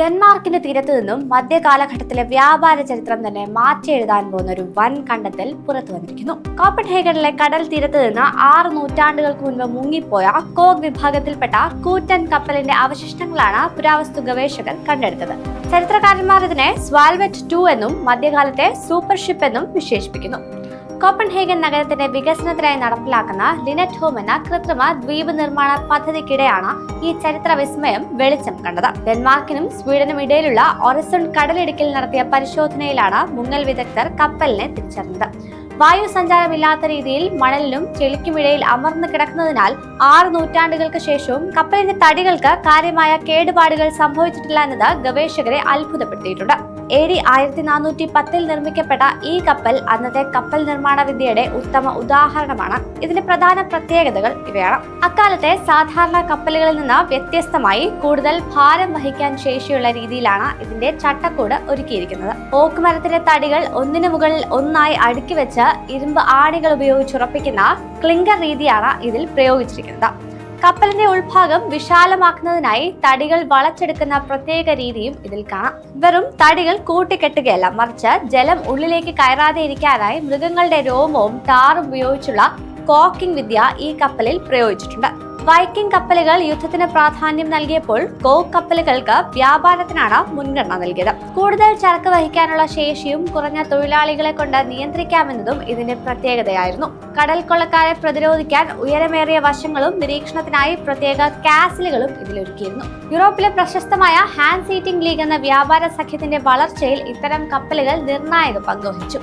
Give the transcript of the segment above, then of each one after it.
ഡെൻമാർക്കിന്റെ തീരത്തു നിന്നും മധ്യകാലഘട്ടത്തിലെ വ്യാപാര ചരിത്രം തന്നെ മാറ്റി എഴുതാൻ പോകുന്ന ഒരു വൻ കണ്ടെത്തൽ പുറത്തു വന്നിരിക്കുന്നു. കോപ്പൻഹേഗനിലെ കടൽ തീരത്ത് നിന്ന് ആറ് നൂറ്റാണ്ടുകൾക്ക് മുൻപ് മുങ്ങിപ്പോയ കോഗ് വിഭാഗത്തിൽപ്പെട്ട കൂറ്റൻ കപ്പലിന്റെ അവശിഷ്ടങ്ങളാണ് പുരാവസ്തു ഗവേഷകർ കണ്ടെടുത്തത്. ചരിത്രകാരന്മാർ ഇതിനെ സ്വാൽവെറ്റ് ടു എന്നും മധ്യകാലത്തെ സൂപ്പർഷിപ്പ് എന്നും വിശേഷിപ്പിക്കുന്നു. കോപ്പൻഹേഗൻ നഗരത്തിന്റെ വികസനത്തിനായി നടപ്പിലാക്കുന്ന ലിനറ്റ് ഹോം എന്ന കൃത്രിമ ദ്വീപ് നിർമ്മാണ പദ്ധതിക്കിടെയാണ് ഈ ചരിത്ര വിസ്മയം വെളിച്ചം കണ്ടത്. ഡെൻമാർക്കിനും സ്വീഡനും ഇടയിലുള്ള ഒറസുൺ കടലിടുക്കിൽ നടത്തിയ പരിശോധനയിലാണ് മുങ്ങൽ വിദഗ്ധർ കപ്പലിനെ തിരിച്ചറിഞ്ഞത്. വായു സഞ്ചാരമില്ലാത്ത രീതിയിൽ മണലിനും ചെളിക്കുമിടയിൽ അമർന്നു കിടക്കുന്നതിനാൽ ആറ് നൂറ്റാണ്ടുകൾക്ക് ശേഷവും കപ്പലിന്റെ തടികൾക്ക് കാര്യമായ കേടുപാടുകൾ സംഭവിച്ചിട്ടില്ല എന്നത് ഗവേഷകരെ അത്ഭുതപ്പെടുത്തിയിട്ടുണ്ട്. എ ഡി ആയിരത്തി നാനൂറ്റി പത്തിൽ നിർമ്മിക്കപ്പെട്ട ഈ കപ്പൽ അന്നത്തെ കപ്പൽ നിർമ്മാണ വിദ്യയുടെ ഉത്തമ ഉദാഹരണമാണ്. ഇതിന്റെ പ്രധാന പ്രത്യേകതകൾ ഇവയാണ്. അക്കാലത്തെ സാധാരണ കപ്പലുകളിൽ നിന്ന് വ്യത്യസ്തമായി കൂടുതൽ ഭാരം വഹിക്കാൻ ശേഷിയുള്ള രീതിയിലാണ് ഇതിന്റെ ചട്ടക്കൂട് ഒരുക്കിയിരിക്കുന്നത്. ഓക്ക് മരത്തിന്റെ തടികൾ ഒന്നിനു മുകളിൽ ഒന്നായി അടുക്കി വെച്ച് ഇരുമ്പ് ആണികൾ ഉപയോഗിച്ചുറപ്പിക്കുന്ന ക്ലിങ്കർ രീതിയാണ് ഇതിൽ പ്രയോഗിച്ചിരിക്കുന്നത്. കപ്പലിന്റെ ഉൾഭാഗം വിശാലമാക്കുന്നതിനായി തടികൾ വളച്ചെടുക്കുന്ന പ്രത്യേക രീതിയും ഇതിൽ കാണാം. വെറും തടികൾ കൂട്ടിക്കെട്ടുകയല്ല മറിച്ച് ജലം ഉള്ളിലേക്ക് കയറാതെ ഇരിക്കാനായി മൃഗങ്ങളുടെ രോമവും ടാറും ഉപയോഗിച്ചുള്ള കോക്കിംഗ് വിദ്യ ഈ കപ്പലിൽ പ്രയോഗിച്ചിട്ടുണ്ട്. വൈക്കിംഗ് കപ്പലുകൾ യുദ്ധത്തിന് പ്രാധാന്യം നൽകിയപ്പോൾ കോക്ക് കപ്പലുകൾക്ക് വ്യാപാരത്തിനാണ് മുൻഗണന നൽകിയത്. കൂടുതൽ ചരക്ക് വഹിക്കാനുള്ള ശേഷിയും കുറഞ്ഞ തൊഴിലാളികളെ കൊണ്ട് നിയന്ത്രിക്കാമെന്നതും ഇതിന്റെ പ്രത്യേകതയായിരുന്നു. കടൽ കൊള്ളക്കാരെ പ്രതിരോധിക്കാൻ ഉയരമേറിയ വശങ്ങളും നിരീക്ഷണത്തിനായി പ്രത്യേക കാസിലുകളും ഇതിലൊരുക്കിയിരുന്നു. യൂറോപ്പിലെ പ്രശസ്തമായ ഹാൻഡ് സീറ്റിംഗ് ലീഗ് എന്ന വ്യാപാര സഖ്യത്തിന്റെ വളർച്ചയിൽ ഇത്തരം കപ്പലുകൾ നിർണായക പങ്കുവഹിച്ചു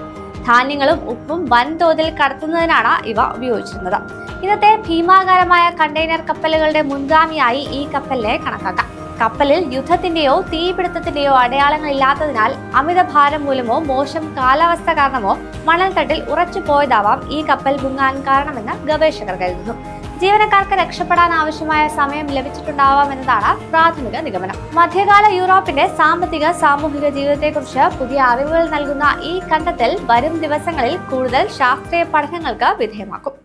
ധാന്യങ്ങളും ഉപ്പും വൻതോതിൽ കടത്തുന്നതിനാണ് ഇവ ഉപയോഗിച്ചിരുന്നത്. ഇന്നത്തെ ഭീമാകാരമായ കണ്ടെയ്നർ കപ്പലുകളുടെ മുൻഗാമിയായി ഈ കപ്പലിനെ കണക്കാക്കാം. കപ്പലിൽ യുദ്ധത്തിന്റെയോ തീപിടുത്തത്തിന്റെയോ അടയാളങ്ങൾ ഇല്ലാത്തതിനാൽ അമിത ഭാരം മൂലമോ മോശം കാലാവസ്ഥ കാരണമോ മണൽത്തട്ടിൽ ഉറച്ചു പോയതാവാം ഈ കപ്പൽ മുങ്ങാൻ കാരണമെന്ന് ഗവേഷകർ കരുതുന്നു. ജീവനക്കാർക്ക് രക്ഷപ്പെടാൻ ആവശ്യമായ സമയം ലഭിച്ചിട്ടുണ്ടാവാം എന്നതാണ് പ്രാഥമിക നിഗമനം. മധ്യകാല യൂറോപ്പിന്റെ സാമ്പത്തിക സാമൂഹിക ജീവിതത്തെക്കുറിച്ച് പുതിയ അറിവുകൾ നൽകുന്ന ഈ കണ്ടെത്തൽ വരും ദിവസങ്ങളിൽ കൂടുതൽ ശാസ്ത്രീയ പഠനങ്ങൾക്ക് വിധേയമാക്കും.